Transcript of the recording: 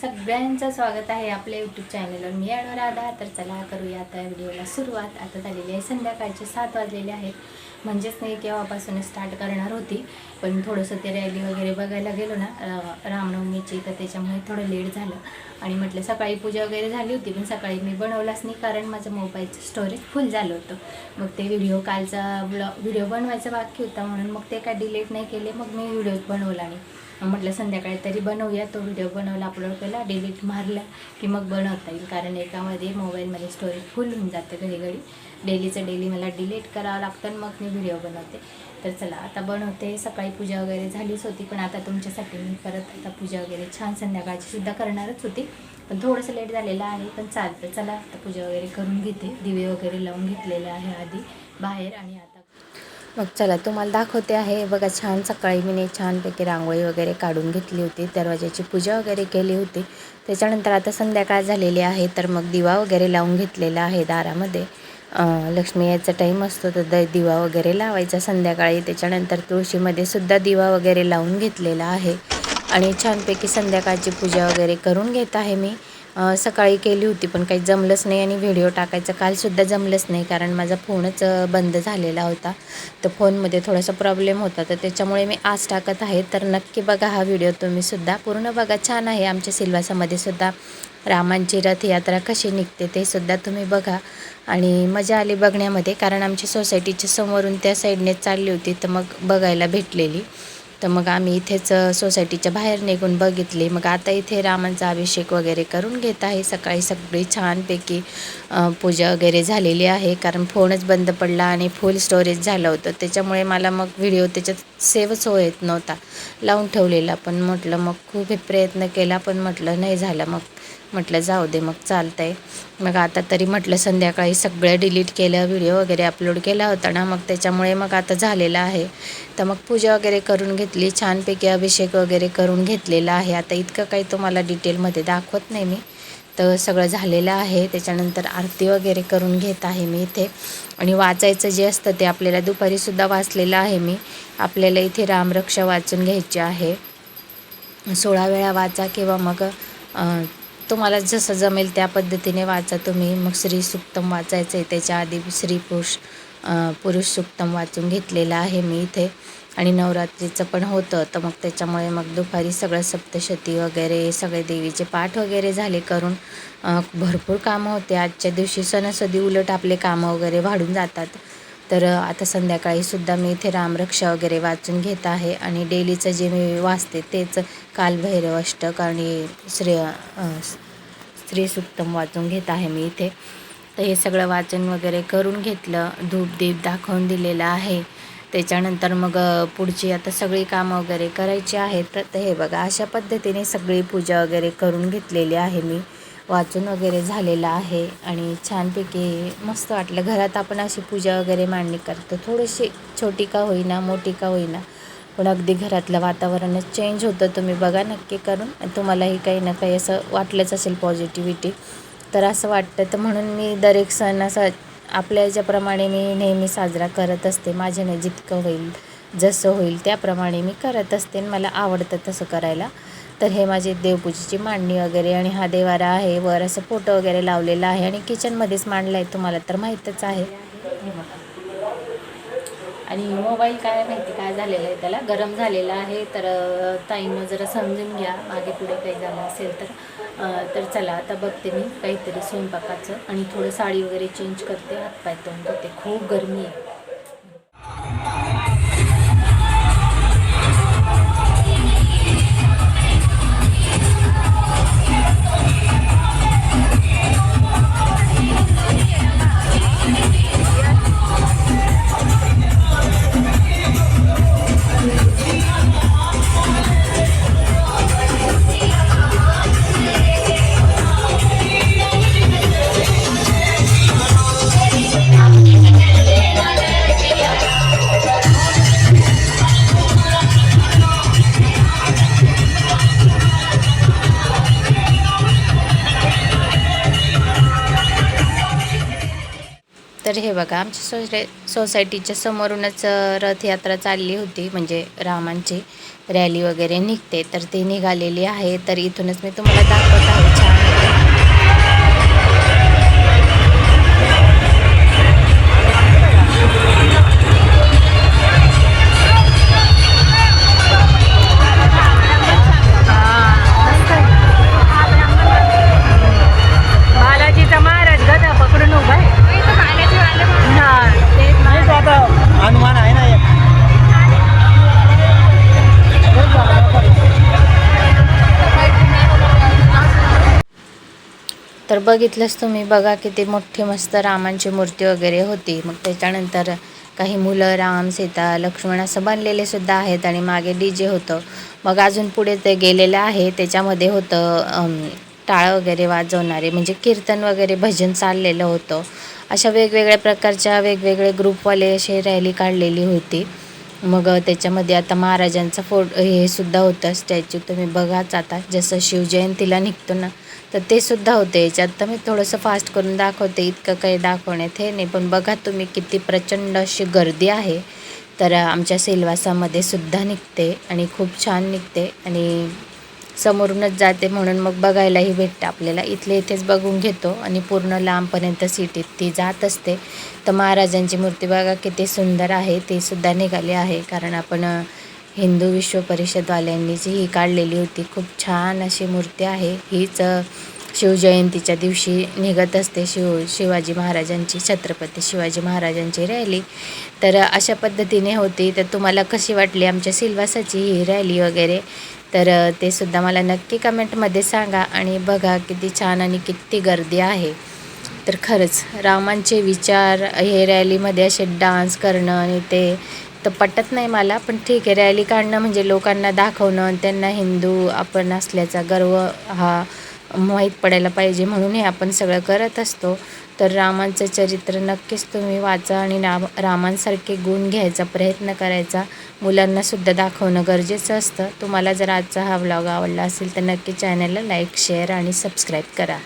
सगळ्यांचं स्वागत आहे आपल्या यूट्यूब चॅनलवर मी आणि राधा. तर चला करूया आता व्हिडिओला सुरुवात. आता झालेली आहे संध्याकाळचे सात वाजलेले आहेत. म्हणजेच नाही केव्हापासून स्टार्ट करणार होती पण थोडंसं ते रॅली वगैरे बघायला गेलो ना रामनवमीची तर त्याच्यामुळे थोडं लेट झालं. आणि म्हटलं सकाळी पूजा वगैरे झाली होती पण सकाळी मी बनवलाच नाही कारण माझं मोबाईलचं स्टोरेज फुल झालं होतं. मग ते व्हिडिओ कालचा ब्लॉ व्हिडिओ बनवायचा बाकी होता म्हणून मग ते काय डिलीट नाही केले मग मी व्हिडिओ बनवला नाही. म्हटलं संध्याकाळी तरी बनवूया. तो व्हिडिओ बनवला अपलोड केला डिलीट मारला की मग बनवता येईल. कारण एकामध्ये मोबाईलमध्ये स्टोरेज फुल होऊन जाते घडी घडी डेलीचं डेली मला डिलीट करावं लागतं आणि मग मी व्हिडिओ बनवते. तर चला आता बनवते. सकाळी पूजा वगैरे झालीच होती पण आता तुमच्यासाठी मी परत आता पूजा वगैरे छान संध्याकाळची सुद्धा करणारच होती. पण थोडंसं लेट झालेलं आहे पण चालतं. चला आता पूजा वगैरे करून घेते. दिवे वगैरे लावून घेतलेले आहे आधी बाहेर आणि आता मग चला तुम्हाला दाखवते आहे. बघा छान सकाळी मी छानपैकी रांगोळी वगैरे काढून घेतली होती दरवाजाची पूजा वगैरे केली होती. त्याच्यानंतर आता संध्याकाळ झालेली आहे तर मग दिवा वगैरे लावून घेतलेला आहे दारामध्ये. लक्ष्मी यायचा टाईम असतो तर द दिवा वगैरे लावायचा संध्याकाळी. त्याच्यानंतर तुळशीमध्ये सुद्धा दिवा वगैरे लावून घेतलेला आहे. आणि छानपैकी संध्याकाळची पूजा वगैरे करून घेत आहे मी. सकाळी केली होती पण काही जमलंच नाही आणि व्हिडिओ टाकायचा. कालसुद्धा जमलंच नाही कारण माझा फोनच बंद झालेला होता. तर फोनमध्ये थोडासा प्रॉब्लेम होता. तर त्याच्यामुळे मी आज टाकत आहे. तर नक्की बघा हा व्हिडिओ तुम्हीसुद्धा पूर्ण बघा. छान आहे आमच्या सिल्वासामध्ये सुद्धा. रामांची रथयात्रा कशी निघते ते सुद्धा तुम्ही बघा. आणि मजा आली बघण्यामध्ये कारण आमची सोसायटीच्या समोरून त्या साईडने चालली होती. तर मग बघायला भेटलेली. तर मग आम्ही इथेच सोसायटीच्या बाहेर निघून बघितली. मग आता इथे रामांचा अभिषेक वगैरे करून घेत आहे. सकाळी सगळी छानपैकी पूजा वगैरे झालेली आहे. कारण फोनच बंद पडला आणि फुल स्टोरेज झालं होतं. त्याच्यामुळे मला मग व्हिडिओ त्याच्यात सेव्हच हो येत नव्हता. लावून ठेवलेला. पण म्हटलं मग खूप प्रयत्न केला. पण म्हटलं नाही झालं. मग म्हटलं जाऊ दे मग चालतं आहे मग आता तरी म्हटलं संध्याकाळी सगळं डिलीट केलं व्हिडिओ वगैरे अपलोड केला होता ना मग त्याच्यामुळे मग आता झालेलं आहे. तर मग पूजा वगैरे करून घेतली छानपैकी अभिषेक वगैरे करून घेतलेला आहे. आता इतकं काही तुम्हाला डिटेलमध्ये दाखवत नाही मी. तर सगळं झालेलं आहे. त्याच्यानंतर आरती वगैरे करून घेत आहे मी इथे. आणि वाचायचं जे असतं ते आपल्याला दुपारीसुद्धा वाचलेलं आहे मी. आपल्याला इथे रामरक्षा वाचून घ्यायची आहे. सोळा वेळा वाचा किंवा मग तुम्हाला जसं जमेल त्या पद्धतीने वाचा तुम्ही. मग श्री सुक्तम वाचायचं आहे त्याच्या आधी श्री पुरुष पुरुष सुक्तम वाचून घेतलेलं आहे मी इथे. आणि नवरात्रीचं पण होतं. तर मग त्याच्यामुळे मग दुपारी सगळं सप्तशती वगैरे सगळे देवीचे पाठ वगैरे झाले करून भरपूर कामं होते. आजच्या दिवशी सणासुदी उलट आपले कामं वगैरे वाढून जातात. तर आता संध्याकाळीसुद्धा मी इथे रामरक्षा वगैरे वाचून घेत आहे आणि डेलीचं जे मी वाचते तेच कालभैरव अष्टक आणि श्री अ, सुक्तम वाचून घेत आहे मी इथे. तर हे सगळं वाचन वगैरे करून घेतलं धूप दीप दाखवून दिलेलं आहे. त्याच्यानंतर मग पुढची आता सगळी कामं वगैरे करायची आहेत. तर तर हे बघा अशा पद्धतीने सगळी पूजा वगैरे करून घेतलेली आहे मी. वाचून वगैरे झालेलं आहे आणि छानपैकी मस्त वाटलं. घरात आपण अशी पूजा वगैरे मांडणी करतो. थोडीशी छोटी का होईना मोठी का होईना पण अगदी घरातलं वातावरणच चेंज होतं. तुम्ही बघा नक्की करून. तुम्हालाही काही ना काही असं वाटलंच असेल पॉझिटिव्हिटी तर असं वाटतं. तर म्हणून मी दरेक सण असा आपल्या याच्याप्रमाणे मी नेहमी साजरा करत असते. माझ्याने जितकं होईल जसं होईल त्याप्रमाणे मी करत असते आणि मला आवडतं तसं करायला. तर हे माझी देवपूजेची मांडणी वगैरे आणि हा देवारा आहे. वर असं फोटो वगैरे लावलेला आहे आणि किचनमध्येच मांडला आहे. तुम्हाला तर माहीतच आहे. आणि मोबाईल काय माहिती काय झालेलं आहे त्याला? गरम झालेला आहे. तर ताईनं जरा समजून घ्या. मागे पुढे काही झालं असेल तर तर चला आता बघते मी काहीतरी स्वयंपाकाचं. आणि थोडं साडी वगैरे चेंज करते. हातपाय तोंड ते खूप गरमी आहे. तर हे बघा आमच्या सोसाय सोसायटीच्या समोरूनच रथयात्रा चालली होती म्हणजे रामांची रॅली वगैरे निघते. तर ती निघालेली आहे. तर इथूनच मी तुम्हाला दाखवत आहे. तर बघितलंच तुम्ही बघा किती मोठी मस्त रामांची मूर्ती वगैरे होती. मग त्याच्यानंतर काही मुलं राम सीता लक्ष्मण असं बनलेले सुद्धा आहेत आणि मागे डी जे होतं. मग अजून पुढे ते गेलेलं आहे. त्याच्यामध्ये होतं टाळ वगैरे वाजवणारे म्हणजे कीर्तन वगैरे भजन चाललेलं होतं. अशा वेगवेगळ्या प्रकारच्या वेगवेगळे ग्रुपवाले असे रॅली काढलेली होती. मग त्याच्यामध्ये आता महाराजांचा फोट हे सुद्धा होतं स्टॅच्यू तुम्ही बघाच आता जसं शिवजयंतीला निघतो ना तर ते सुद्धा होते याच्यात. तर मी थोडंसं फास्ट करून दाखवते इतकं काही दाखवण्यात हे नाही पण बघा तुम्ही किती प्रचंड अशी गर्दी आहे. तर आमच्या सेलवासामध्ये सुद्धा निघते आणि खूप छान निघते आणि समोरूनच जाते म्हणून मग बघायलाही भेटतं आपल्याला. इथले इथेच बघून घेतो आणि पूर्ण लांबपर्यंत सिटीत ती जात असते. तर महाराजांची मूर्ती बघा किती सुंदर आहे ती सुद्धा निघाली आहे. कारण आपण हिंदू विश्व परिषदवाल्यांनी जी ही काढलेली होती. खूप छान अशी मूर्ती आहे. हीच शिवजयंतीच्या दिवशी निघत असते शिव शिवाजी महाराजांची छत्रपती शिवाजी महाराजांची रॅली. तर अशा पद्धतीने होती. तर तुम्हाला कशी वाटली आमच्या सिल्वासाची ही रॅली वगैरे? तर ते सुद्धा मला नक्की कमेंटमध्ये सांगा आणि बघा किती छान आणि किती गर्दी आहे. तर खरंच रामांचे विचार हे रॅलीमध्ये असे डान्स करणं आणि ते तर पटत नाही मला पण ठीक आहे. रॅली काढणं म्हणजे लोकांना दाखवणं आणि त्यांना हिंदू आपण असल्याचा गर्व हा माहीत पडायला पाहिजे म्हणून हे आपण सगळं करत असतो. तर रामांचं चरित्र नक्कीच तुम्ही वाचा आणि राम रामांसारखे गुण घ्यायचा प्रयत्न करायचा. मुलांनासुद्धा दाखवणं गरजेचं असतं. तुम्हाला जर आजचा हा व्लॉग आवडला असेल तर नक्की चॅनलला लाईक शेअर आणि सबस्क्राईब करा.